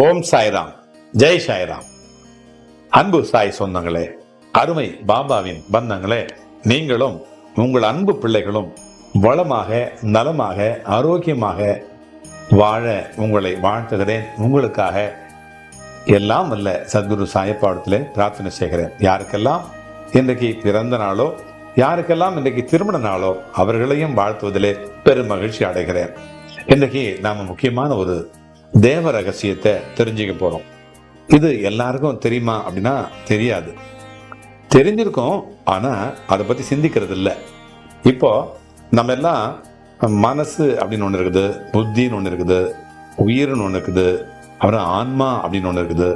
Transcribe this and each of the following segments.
ஓம் சாய்ராம். ஜெய் சாய்ராம். அன்பு சாய் சொந்தங்களே அருமை பாபாவின் பந்தங்களே நீங்களும் உங்கள் அன்பு பிள்ளைகளும் வளமாக நலமாக ஆரோக்கியமாக வாழ உங்களை வாழ்த்துகிறேன். உங்களுக்காக எல்லாம் அல்ல சத்குரு சாயப்பாடத்திலே பிரார்த்தனை செய்கிறேன். யாருக்கெல்லாம் இன்றைக்கு பிறந்த நாளோ யாருக்கெல்லாம் இன்றைக்கு திருமண நாளோ அவர்களையும் வாழ்த்துவதிலே பெரும் மகிழ்ச்சி அடைகிறேன். இன்றைக்கு நாம் முக்கியமான ஒரு தேவ ரகசியத்தை தெரிஞ்சுக்க போகிறோம் இது எல்லாருக்கும் தெரியுமா அப்படின்னா தெரியாது. தெரிஞ்சிருக்கோம் ஆனால் அதை பற்றி சிந்திக்கிறது இல்லை. இப்போ நம்ம எல்லாம் மனசு அப்படின்னு ஒன்று இருக்குது புத்தின்னு ஒன்று இருக்குது உயிர்னு ஒன்று இருக்குது அப்புறம் ஆன்மா அப்படின்னு ஒன்று இருக்குது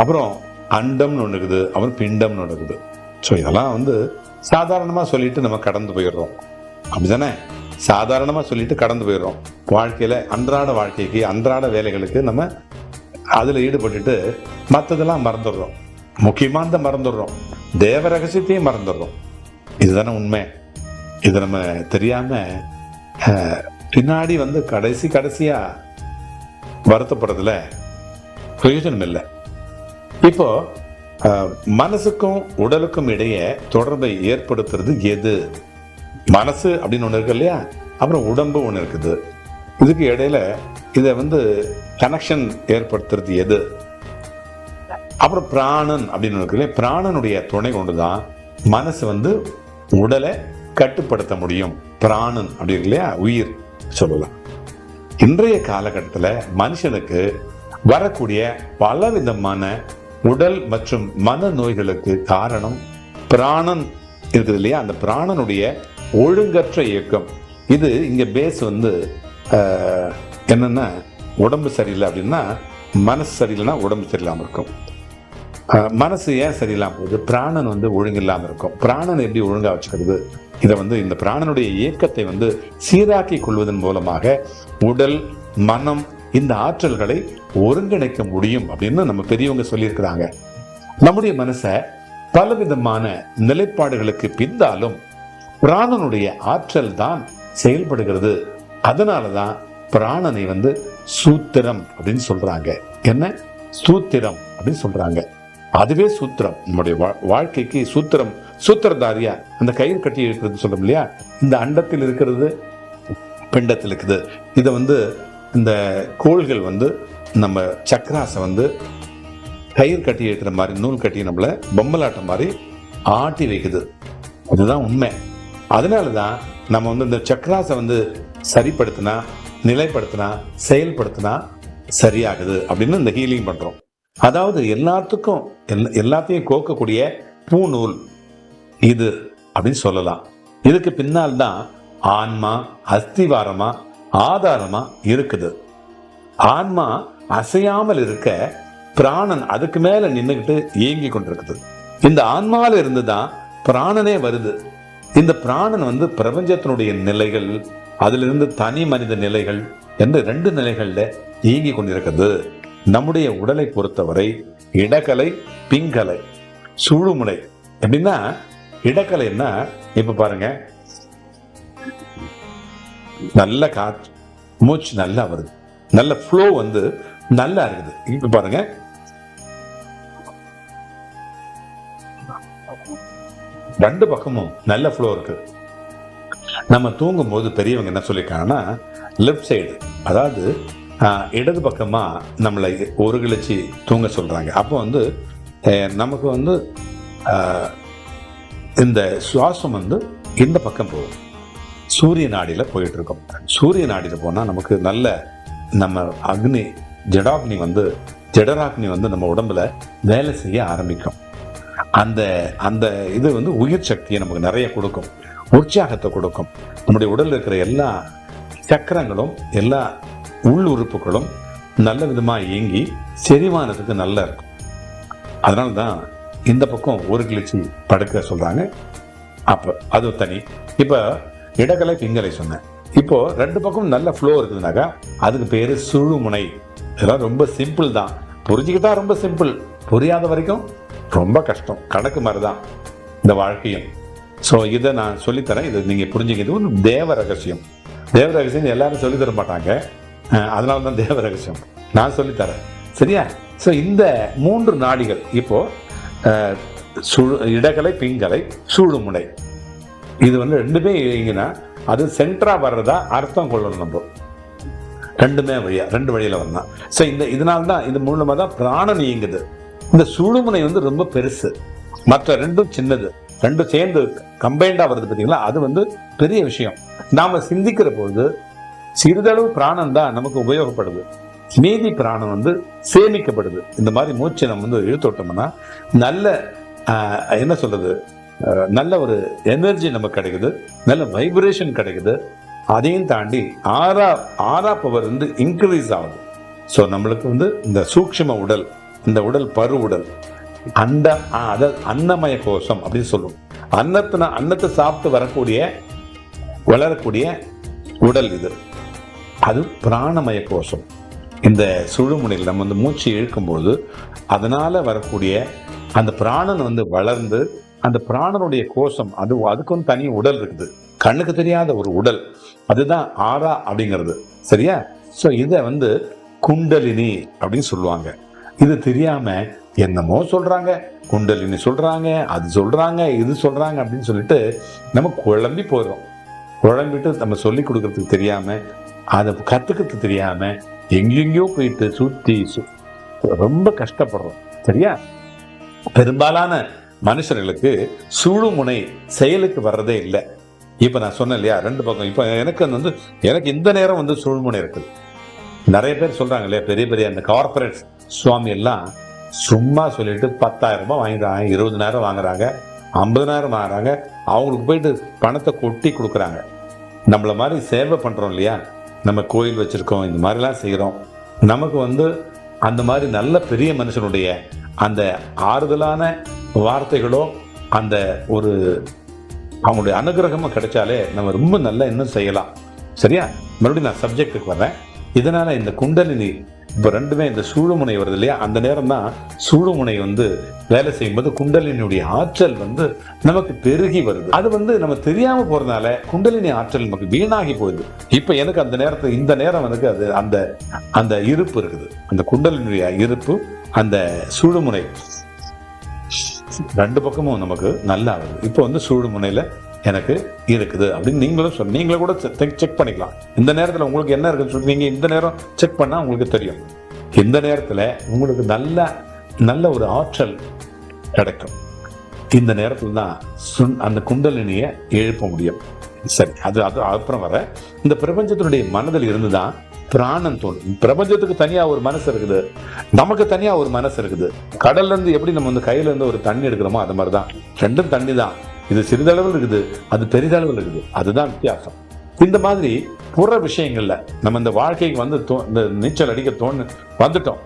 அப்புறம் அண்டம்னு ஒன்று இருக்குது அப்புறம் பிண்டம்னு ஒன்று இருக்குது. ஸோ இதெல்லாம் வந்து சாதாரணமாக சொல்லிட்டு நம்ம கடந்து போயிடுறோம். அப்படிதானே சாதாரணமாக சொல்லிட்டு கடந்து போயிடுறோம். வாழ்க்கையில் அன்றாட வாழ்க்கைக்கு அன்றாட வேலைகளுக்கு நம்ம அதில் ஈடுபட்டுட்டு மற்றதெல்லாம் மறந்துடுறோம். முக்கியமானதை மறந்துடுறோம். தேவ ரகசியத்தையும் மறந்துடுறோம். இதுதானே உண்மை. இது நம்ம தெரியாம பின்னாடி வந்து கடைசி கடைசியா வருத்தப்படுறதுல பிரயோஜனம் இல்லை. இப்போ மனசுக்கும் உடலுக்கும் இடையே தொடர்பை ஏற்படுத்துறது எது? மனசு அப்படின்னு ஒன்று இருக்கு இல்லையா? அப்புறம் உடம்பு ஒன்று இருக்குது. இதுக்கு இடையில இதை வந்து கனெக்ஷன் ஏற்படுத்துறது எது? அப்புறம் பிராணன் அப்படின்னு இருக்கு இல்லையா? பிராணனுடைய துணை கொண்டு தான் மனசு வந்து உடலை கட்டுப்படுத்த முடியும். பிராணன் அப்படி இருக்கு இல்லையா? உயிர் சொல்லலாம். இன்றைய காலகட்டத்தில் மனுஷனுக்கு வரக்கூடிய பலவிதமான உடல் மற்றும் மன நோய்களுக்கு காரணம் பிராணன் இருக்குது இல்லையா? அந்த பிராணனுடைய ஒழுங்கற்ற இயக்கம். இது இங்கே பேஸ் வந்து என்னென்னா உடம்பு சரியில்லை அப்படின்னா மனசு சரியில்லைன்னா உடம்பு சரியில்லாமல் இருக்கும். மனசு ஏன் சரியில்லாமல் போகுது? பிராணன் வந்து ஒழுங்கில்லாமல் இருக்கும். பிராணன் எப்படி ஒழுங்காக வச்சுக்கிறது? இதை வந்து இந்த பிராணனுடைய இயக்கத்தை வந்து சீராக்கி கொள்வதன் மூலமாக உடல் மனம் இந்த ஆற்றல்களை ஒருங்கிணைக்க முடியும் அப்படின்னு நம்ம பெரியவங்க சொல்லியிருக்கிறாங்க. நம்முடைய மனசை பலவிதமான நிலைப்பாடுகளுக்கு பிந்தாலும் பிராணனுடைய ஆற்றல் தான் செயல்படுகிறது. அதனால தான் பிராணனை வந்து சூத்திரம் அப்படின்னு சொல்றாங்க. என்ன? சூத்திரம் அப்படின்னு சொல்றாங்க. அதுவே சூத்திரம். நம்முடைய வா- வாழ்க்கைக்கு சூத்திரம். சூத்திரதாரியா? அந்த கயிறு கட்டி இருக்கிறது சொல்றோம் இல்லையா? இந்த அண்டத்தில் இருக்கிறது பிண்டத்தில் இருக்குது. இதை வந்து இந்த கோள்கள் வந்து நம்ம சக்கராசை வந்து கயிறு கட்டி இருக்கிற மாதிரி நூல் கட்டி நம்மளை பொம்மலாட்டம் மாதிரி ஆட்டி வைக்குது. இதுதான் உண்மை. அதனால தான் நம்ம வந்து இந்த சக்கராசை வந்து சரிப்படுத்தினா நிலைப்படுத்தினா செயல்படுத்தினா சரியாகுது அப்படின்னு இந்த ஹீலிங் பண்ணுறோம் அதாவது எல்லாத்துக்கும் எல்லாத்தையும் கோக்கக்கூடிய பூநூல் இது அப்படின்னு சொல்லலாம். இதுக்கு பின்னால் தான் ஆன்மா அஸ்திவாரமா ஆதாரமா இருக்குது. ஆன்மா அசையாமல் இருக்க பிராணன் அதுக்கு மேல நின்றுக்கிட்டு இயங்கி கொண்டிருக்குது. இந்த ஆன்மாவில் இருந்து தான் பிராணனே வருது. இந்த பிராணன் வந்து பிரபஞ்சத்தினுடைய நிலைகள் அதிலிருந்து தனி மனித நிலைகள் என்ற ரெண்டு நிலைகள்ல இயங்கி கொண்டிருக்கிறது. நம்முடைய உடலை பொறுத்தவரை இடக்கலை பிங்கலை சுழுமுனை எப்படின்னா இடக்கலைன்னா இப்ப பாருங்க நல்ல காற்று மூச்சு நல்லா வருது. நல்ல ஃப்ளோ வந்து நல்லா இருக்குது. இப்ப பாருங்க ரெண்டு பக்கமும் நல்ல ஃப்ளோ இருக்கு. நம்ம தூங்கும் போது பெரியவங்க என்ன சொல்லியிருக்காங்கன்னா லெஃப்ட் சைடு அதாவது ஆஹ், இடது பக்கமா நம்மளை ஒருங்கிழிச்சு தூங்க சொல்றாங்க. அப்போ வந்து நமக்கு வந்து ஆஹ், இந்த சுவாசம் வந்து இந்த பக்கம் போகும். சூரிய நாடியில போயிட்டு இருக்கோம். சூரிய நாடியில போனால் நமக்கு நல்ல நம்ம அக்னி ஜடாக்னி வந்து ஜடராக்னி வந்து நம்ம உடம்புல வேலை செய்ய ஆரம்பிக்கும். அந்த அந்த இது வந்து உயிர் சக்தியை நமக்கு நிறைய கொடுக்கும். உற்சாகத்தை கொடுக்கும். நம்முடைய உடலில் இருக்கிற எல்லா சக்கரங்களும் எல்லா உள் உறுப்புகளும் நல்ல விதமாக இயங்கி செரிமானத்துக்கு நல்லா இருக்கும். அதனால தான் இந்த பக்கம் ஒரு கிழிச்சி படுக்க சொல்கிறாங்க அப்போ அது தனி. இப்போ இடகலை பிங்கலை சொன்னேன். இப்போது ரெண்டு பக்கம் நல்ல ஃப்ளோ இருக்குதுனாக்கா அதுக்கு பேர் சுழுமுனை. இதெல்லாம் ரொம்ப சிம்பிள் தான். புரிஞ்சுக்கிட்டா ரொம்ப சிம்பிள் புரியாத வரைக்கும் ரொம்ப கஷ்டம். கணக்கு மாதிரி தான் இந்த வாழ்க்கையும். ஸோ இதை நான் சொல்லித்தரேன். இதை நீங்கள் புரிஞ்சுக்கிறது ஒரு தேவ ரகசியம். தேவ ரகசியம் எல்லாரும் சொல்லித்தர மாட்டாங்க. அஹ் அதனால தான் தேவ ரகசியம். நான் சொல்லித்தரேன். சரியா? ஸோ இந்த மூன்று நாடிகள் இப்போ சுழு இடகலை பிங்கலை சூழுமுனை இது வந்து ரெண்டுமே இயங்கினா அது சென்ட்ரா வர்றதா அர்த்தம் கொள்ளணும் நம்ம. ரெண்டுமே வழியா ரெண்டு வழியில வரலாம் ஸோ இந்த இதனால தான் இது மூலமாக தான் பிராணம் இயங்குது. இந்த சுழுமுனை வந்து ரொம்ப பெருசு. மற்ற ரெண்டும் சின்னது. ரெண்டும் சேர்ந்து கம்பைண்டாக வருது பார்த்தீங்களா அது வந்து பெரிய விஷயம். நாம் சிந்திக்கிற போது சிறிதளவு பிராணம் தான் நமக்கு உபயோகப்படுது. மீதி பிராணம் வந்து சேமிக்கப்படுது. இந்த மாதிரி மூச்சை நம்ம வந்து இழுத்தோட்டோம்னா நல்ல என்ன சொல்றது? நல்ல ஒரு எனர்ஜி நமக்கு கிடைக்குது. நல்ல வைப்ரேஷன் கிடைக்குது. அதையும் தாண்டி ஆறா ஆறா பவர் வந்து இன்க்ரீஸ் ஆகுது. ஸோ நம்மளுக்கு வந்து இந்த சூக்ஷ்ம உடல் இந்த உடல் பரு உடல் அண்ட ஆ, அதாவது அன்னமய கோஷம் அப்படின்னு சொல்லுவோம். அன்னத்தின அன்னத்தை சாப்பிட்டு வரக்கூடிய வளரக்கூடிய உடல் இது. அது பிராணமய கோஷம். இந்த சுழுமுனையில் நம்ம வந்து மூச்சு இழுக்கும்போது அதனால் வரக்கூடிய அந்த பிராணன் வந்து வளர்ந்து அந்த பிராணனுடைய கோஷம் அது அதுக்கு வந்து தனி உடல் இருக்குது. கண்ணுக்கு தெரியாத ஒரு உடல். அதுதான் ஆறா அப்படிங்கிறது. சரியா? ஸோ இதை வந்து குண்டலினி அப்படின்னு சொல்லுவாங்க. இது தெரியாமல் என்னமோ சொல்கிறாங்க குண்டலினி சொல்கிறாங்க அது சொல்கிறாங்க இது சொல்கிறாங்க அப்படின்னு சொல்லிட்டு நம்ம குழம்பி போயிடும் குழம்பிட்டு நம்ம சொல்லி கொடுக்கறதுக்கு தெரியாமல் அதை கற்றுக்கிறதுக்கு தெரியாமல் எங்கெங்கேயோ போயிட்டு சுற்றி சு- ரொம்ப கஷ்டப்படுறோம். சரியா? பெரும்பாலான மனுஷர்களுக்கு சுழுமுனை செயலுக்கு வர்றதே இல்லை. இப்போ நான் சொன்னேன் இல்லையா ரெண்டு பக்கம். இப்போ எனக்கு வந்து எனக்கு இந்த நேரம் வந்து சுழுமுனை இருக்குது. நிறைய பேர் சொல்கிறாங்க இல்லையா பெரிய பெரிய அந்த கார்பரேட்ஸ் சுவாமி எல்லாம் சும்மா சொல்லிட்டு பத்தாயிரம் ரூபாய் வாங்கிடுறாங்க இருபதனாயிரம் வாங்குறாங்க ஐம்பதனாயிரம் வாங்குறாங்க அவங்களுக்கு போயிட்டு பணத்தை கொட்டி கொடுக்குறாங்க. நம்மள மாதிரி சேவை பண்ணுறோம் இல்லையா? நம்ம கோயில் வச்சுருக்கோம் இந்த மாதிரிலாம் செய்கிறோம் நமக்கு வந்து அந்த மாதிரி நல்ல பெரிய மனுஷனுடைய அந்த ஆறுதலான வார்த்தைகளோ அந்த ஒரு அவங்களுடைய அனுகிரகமும் கிடைச்சாலே நம்ம ரொம்ப நல்லா இன்னும் செய்யலாம். சரியா? மறுபடியும் நான் சப்ஜெக்ட்டுக்கு வரேன் இதனால் இந்த குண்டலினி இப்போ ரெண்டுமே இந்த சூழுமுனை வருது இல்லையா? அந்த நேரம் தான் சூழுமுனை வந்து வேலை செய்யும்போது குண்டலினுடைய ஆற்றல் வந்து நமக்கு பெருகி வருது. அது வந்து நம்ம தெரியாம போறதுனால குண்டலினி ஆற்றல் நமக்கு வீணாகி போகுது இப்போ எனக்கு அந்த நேரத்தில் இந்த நேரம் எனக்கு அது அந்த அந்த இருப்பு இருக்குது. அந்த குண்டலினுடைய இருப்பு அந்த சூழுமுனை. ரெண்டு பக்கமும் நமக்கு நல்லா வருது. இப்போ வந்து சூழ்முனையில் எனக்கு இருக்குது அப்படின்னு நீங்களும் சொல் நீங்களும் கூட செக் பண்ணிக்கலாம். இந்த நேரத்தில் உங்களுக்கு என்ன இருக்குன்னு சொல்லி நீங்கள் இந்த நேரம் செக் பண்ணால் உங்களுக்கு தெரியும். இந்த நேரத்தில் உங்களுக்கு நல்ல நல்ல ஒரு ஆற்றல் கிடைக்கும். இந்த நேரத்தில் தான் சுன் அந்த குண்டலினியை எழுப்ப முடியும். சரி அது அது அப்புறம் வர இந்த பிரபஞ்சத்தினுடைய மனதில் இருந்து தான் பிராணம் தோணும் பிரபஞ்சத்துக்கு தனியாக ஒரு மனசு இருக்குது. நமக்கு தனியாக ஒரு மனசு இருக்குது. கடல்ல இருந்து எப்படி நம்ம வந்து கையில இருந்து ஒரு தண்ணி எடுக்கிறோமோ அது மாதிரி தான் ரெண்டும் தண்ணி தான் இது சிறிதளவில் இருக்குது அது பெரிதளவில் இருக்குது. அதுதான் வித்தியாசம். இந்த மாதிரி புற விஷயங்கள்ல நம்ம இந்த வாழ்க்கைக்கு வந்து தோ- இந்த நீச்சல் அடிக்க தோணு வந்துட்டோம்.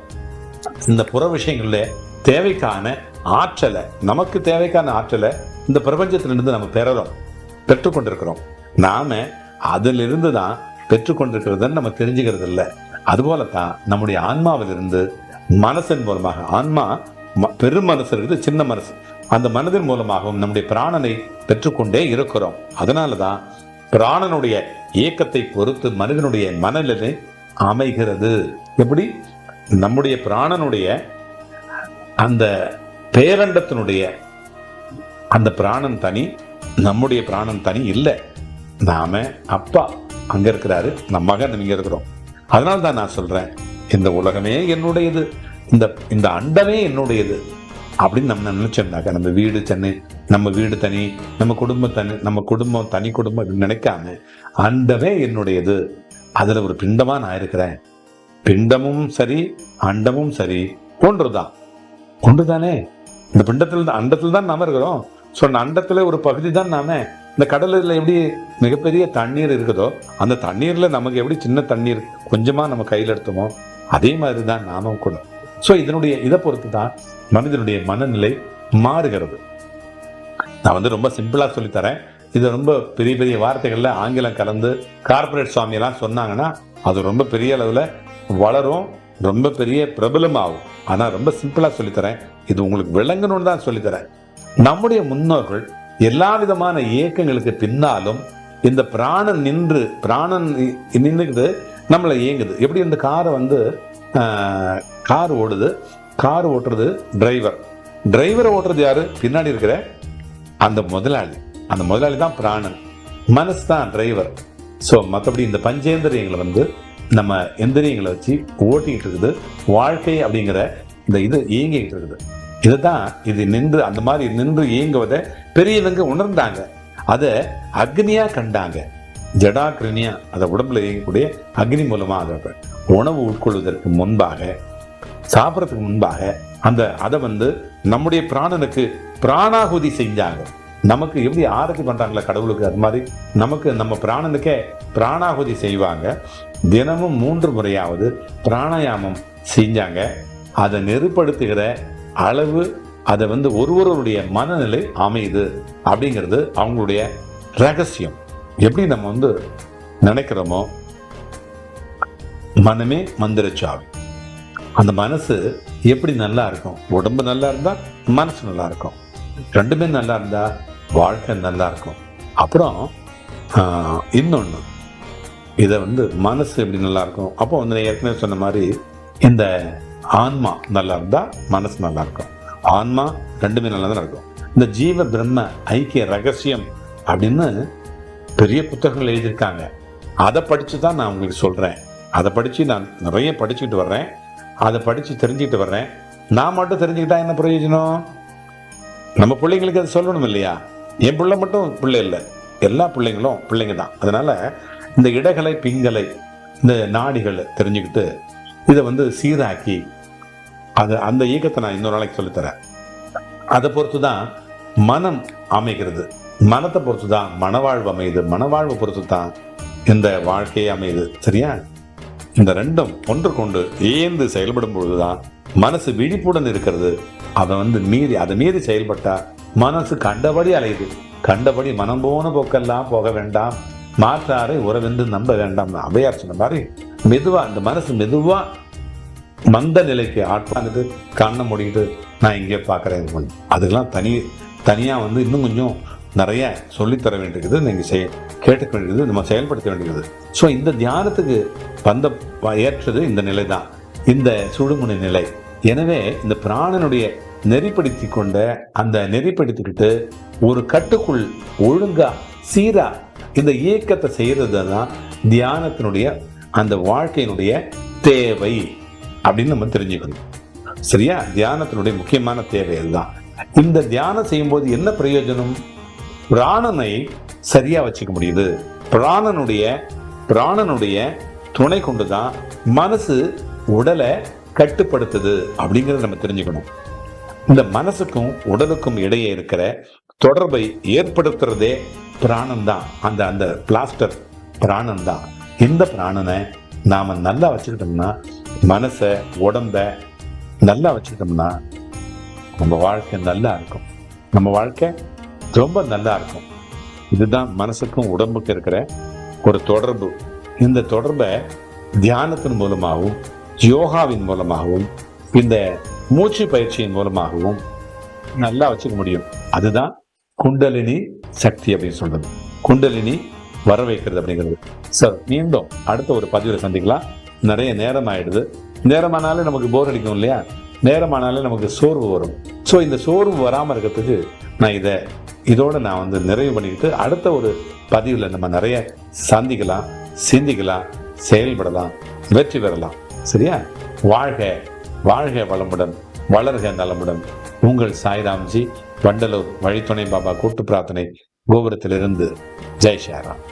இந்த புற விஷயங்கள்ல தேவைக்கான ஆற்றலை நமக்கு தேவைக்கான ஆற்றலை இந்த பிரபஞ்சத்திலிருந்து நம்ம பெறறோம் பெற்றுக்கொண்டிருக்கிறோம் நாம அதிலிருந்து தான் பெற்றுக்கொண்டிருக்கிறதுன்னு நம்ம தெரிஞ்சுக்கிறது இல்லை அதுபோல தான் நம்முடைய ஆன்மாவிலிருந்து மனசின் மூலமாக ஆன்மா பெரும் மனசு இருக்குது சின்ன மனசு. அந்த மனதின் மூலமாகவும் நம்முடைய பிராணனை பெற்றுக்கொண்டே இருக்கிறோம். அதனால தான் பிராணனுடைய இயக்கத்தை பொறுத்து மனிதனுடைய மனநிலை அமைகிறது. எப்படி? நம்முடைய பிராணனுடைய அந்த பேரண்டத்தினுடைய அந்த பிராணன் தனி நம்முடைய பிராணன் தனி இல்லை. நாம அப்பா அங்கே இருக்கிறாரு நம்ம மகன் இங்கே இருக்கிறோம். அதனால தான் நான் சொல்கிறேன் இந்த உலகமே என்னுடையது இந்த இந்த அண்டமே என்னுடையது. அப்படின்னு நம்ம நினைச்சோம்னாக்கா நம்ம வீடு தனி நம்ம வீடு தனி நம்ம குடும்பம் தனி நம்ம குடும்பம் தனி குடும்பம் அப்படின்னு நினைக்காம அண்டமே என்னுடையது. அதில் ஒரு பிண்டமாக நான் இருக்கிறேன். பிண்டமும் சரி அண்டமும் சரி ஒன்றுதான். ஒன்றுதானே? இந்த பிண்டத்தில் தான் அண்டத்தில் தான் நாம் இருக்கிறோம். ஸோ அந்த அண்டத்தில் ஒரு பகுதி தான் நாம. இந்த கடலில் எப்படி மிகப்பெரிய தண்ணீர் இருக்குதோ அந்த தண்ணீரில் நமக்கு எப்படி சின்ன தண்ணீர் கொஞ்சமாக நம்ம கையில் எடுத்தோமோ அதே மாதிரி தான் நாமும் கூட. ஸோ இதனுடைய இதை பொறுத்து தான் மனிதனுடைய மனநிலை மாறுகிறது. நான் வந்து ரொம்ப சிம்பிளாக சொல்லித்தரேன். இது ரொம்ப பெரிய பெரிய வார்த்தைகளில் ஆங்கிலம் கலந்து கார்ப்பரேட் சுவாமியெல்லாம் சொன்னாங்கன்னா அது ரொம்ப பெரிய அளவில் வளரும் ரொம்ப பெரிய பிரபலமாகும். ஆனால் ரொம்ப சிம்பிளாக சொல்லித்தரேன். இது உங்களுக்கு விளங்கணும்னு தான் சொல்லித்தரேன். நம்முடைய முன்னோர்கள் எல்லா விதமான இயக்கங்களுக்கு பின்னாலும் இந்த பிராணன் நின்று பிராணன் நின்றுக்குது நம்மளை இயங்குது. எப்படி இந்த காரை வந்து ஆஹ், கார் ஓடுது. கார் ஓட்டுறது டிரைவர் டிரைவரை ஓட்டுறது யாரு? பின்னாடி இருக்கிற அந்த முதலாளி. அந்த முதலாளி தான் பிராணன். மனசு தான் டிரைவர் ஸோ மற்றபடி இந்த பஞ்சேந்திரியங்களை வந்து நம்ம எந்திரியங்களை வச்சு ஓட்டிக்கிட்டு இருக்குது. வாழ்க்கை அப்படிங்கிற இந்த இது இயங்கிக்கிட்டு இருக்குது. இதுதான் இது நின்று அந்த மாதிரி நின்று இயங்குவதை பெரியவங்க உணர்ந்தாங்க. அதை அக்னியா கண்டாங்க. ஜடாகிரனியா அதை உடம்புல இயங்கக்கூடிய அக்னி மூலமா உணவு உட்கொள்வதற்கு முன்பாக சாப்பிட்றதுக்கு முன்பாக அந்த அதை வந்து நம்முடைய பிராணனுக்கு பிராணாகுதி செஞ்சாங்க. நமக்கு எப்படி ஆரத்தி பண்றாங்களா கடவுளுக்கு? அது மாதிரி நமக்கு நம்ம பிராணனுக்கே பிராணாகுதி செய்வாங்க. தினமும் மூன்று முறையாவது பிராணாயாமம் செஞ்சாங்க. அதை நெருப்படுத்துகிற அளவு அதை வந்து ஒருவருடைய மனநிலை அமையுது அப்படிங்கிறது அவங்களுடைய ரகசியம். எப்படி நம்ம வந்து நினைக்கிறோமோ மனமே மந்திரச்சாவி. அந்த மனசு எப்படி நல்லா இருக்கும்? உடம்பு நல்லா இருந்தால் மனசு நல்லா இருக்கும். ரெண்டுமே நல்லா இருந்தால் வாழ்க்கை நல்லா இருக்கும். அப்புறம் இன்னொன்று இதை வந்து மனசு எப்படி நல்லா இருக்கும்? அப்போ வந்து நான் ஏற்கனவே சொன்ன மாதிரி இந்த ஆன்மா நல்லா இருந்தால் மனசு நல்லா இருக்கும். ஆன்மா ரெண்டுமே நல்லா தான் இருக்கும். இந்த ஜீவ பிரம்ம ஐக்கிய ரகசியம் அப்படின்னு பெரிய புத்தகங்கள் எழுதியிருக்காங்க. அதை படித்து தான் நான் உங்களுக்கு சொல்கிறேன் அதை படித்து நான் நிறைய படிச்சுட்டு வர்றேன். அதை படித்து தெரிஞ்சுக்கிட்டு வர்றேன். நான் மட்டும் தெரிஞ்சுக்கிட்டா என்ன பிரயோஜனம்? நம்ம பிள்ளைங்களுக்கு அது சொல்லணும் இல்லையா? என் பிள்ளை மட்டும் பிள்ளை இல்லை. எல்லா பிள்ளைங்களும் பிள்ளைங்க தான். அதனால் இந்த இடகலை பிங்கலை இந்த நாடிகளை தெரிஞ்சுக்கிட்டு இதை வந்து சீராக்கி அது அந்த இயக்கத்தை நான் இன்னொரு நாளைக்கு சொல்லித்தரேன் அதை பொறுத்து தான் மனம் அமைகிறது. மனத்தை பொறுத்து தான் மனவாழ்வு அமையுது. மனவாழ்வை பொறுத்து தான் இந்த வாழ்க்கையே அமையுது. சரியா? இந்த ரெண்டும் ஒன்று கொண்டு ஏந்து செயல்படும் பொழுதுதான் மனசு விழிப்புடன் இருக்கிறது. அதை வந்து மீறி அதை மீறி செயல்பட்டா மனசு கண்டபடி அலையுது. கண்டபடி மனம் போன போக்கெல்லாம் போக வேண்டாம். மாற்றாரை உறவென்று நம்ப வேண்டாம். அவையார் சொன்ன மாதிரி மெதுவா இந்த மனசு மெதுவா மந்த நிலைக்கு ஆட்பாந்துட்டு கண்ணை மூடிக்கிட்டு நான் இங்கே பார்க்குறேன். அதுக்கெல்லாம் தனி தனியாக வந்து இன்னும் கொஞ்சம் நிறைய சொல்லித்தர வேண்டியது நீங்கள் செய் கேட்டுக்க வேண்டியது நம்ம செயல்படுத்த வேண்டியது ஸோ இந்த தியானத்துக்கு வந்த ஏற்றது இந்த நிலை தான் இந்த சுடுமுனை நிலை. எனவே இந்த பிராணனுடைய நெறிப்படுத்தி கொண்ட அந்த நெறிப்படுத்திக்கிட்டு ஒரு கட்டுக்குள் ஒழுங்கா சீரா இந்த இயக்கத்தை செய்கிறது தான் தியானத்தினுடைய அந்த வாழ்க்கையினுடைய தேவை அப்படின்னு நம்ம தெரிஞ்சுக்கணும். சரியா? தியானத்தினுடைய முக்கியமான தேவை அதுதான். இந்த தியானம் செய்யும்போது என்ன பிரயோஜனம்? பிராணனை சரியா வச்சுக்க முடியுது. பிராணனுடைய பிராணனுடைய துணை கொண்டு தான் மனசு உடலை கட்டுப்படுத்துது அப்படிங்கிறத நம்ம தெரிஞ்சுக்கணும். இந்த மனசுக்கும் உடலுக்கும் இடையே இருக்கிற தொடர்பை ஏற்படுத்துறதே பிராணம் தான். அந்த அந்த பிளாஸ்டர் பிராணம் தான். இந்த பிராணனை நாம் நல்லா வச்சுக்கிட்டோம்னா மனசை உடம்ப நல்லா வச்சுக்கிட்டோம்னா நம்ம வாழ்க்கை நல்லா இருக்கும். நம்ம வாழ்க்கை ரொம்ப நல்லா இருக்கும். இதுதான் மனசுக்கும் உடம்புக்கும் இருக்கிற ஒரு தொடர்பு. இந்த தொடர்பை தியானத்தின் மூலமாகவும் யோகாவின் மூலமாகவும் இந்த மூச்சு பயிற்சியின் மூலமாகவும் நல்லா வச்சுக்க முடியும். அதுதான் குண்டலினி சக்தி அப்படின்னு சொல்றது. குண்டலினி வர வைக்கிறது அப்படிங்கிறது. சார் மீண்டும் அடுத்த ஒரு பதிவில் சந்திக்கலாம். நிறைய நேரம் ஆயிடுது. நேரமானாலே நமக்கு போர் அடிக்கும் இல்லையா? நேரமானாலே நமக்கு சோர்வு வரும். ஸோ இந்த சோர்வு வராமல் இருக்கிறதுக்கு நான் இதை இதோடு நான் வந்து நிறைவு பண்ணிக்கிட்டு அடுத்த ஒரு பதிவில் நம்ம நிறைய சந்திக்கலாம் சிந்திக்கலாம் செயல்படலாம் வெற்றி பெறலாம். சரியா? வாழ்க வாழ்க வளமுடன் வளர்க நலமுடன். உங்கள் சாய்ராம்ஜி வண்டலூர் வழித்துணை பாபா கூட்டு பிரார்த்தனை கோபுரத்திலிருந்து. ஜெய் ஷேராம்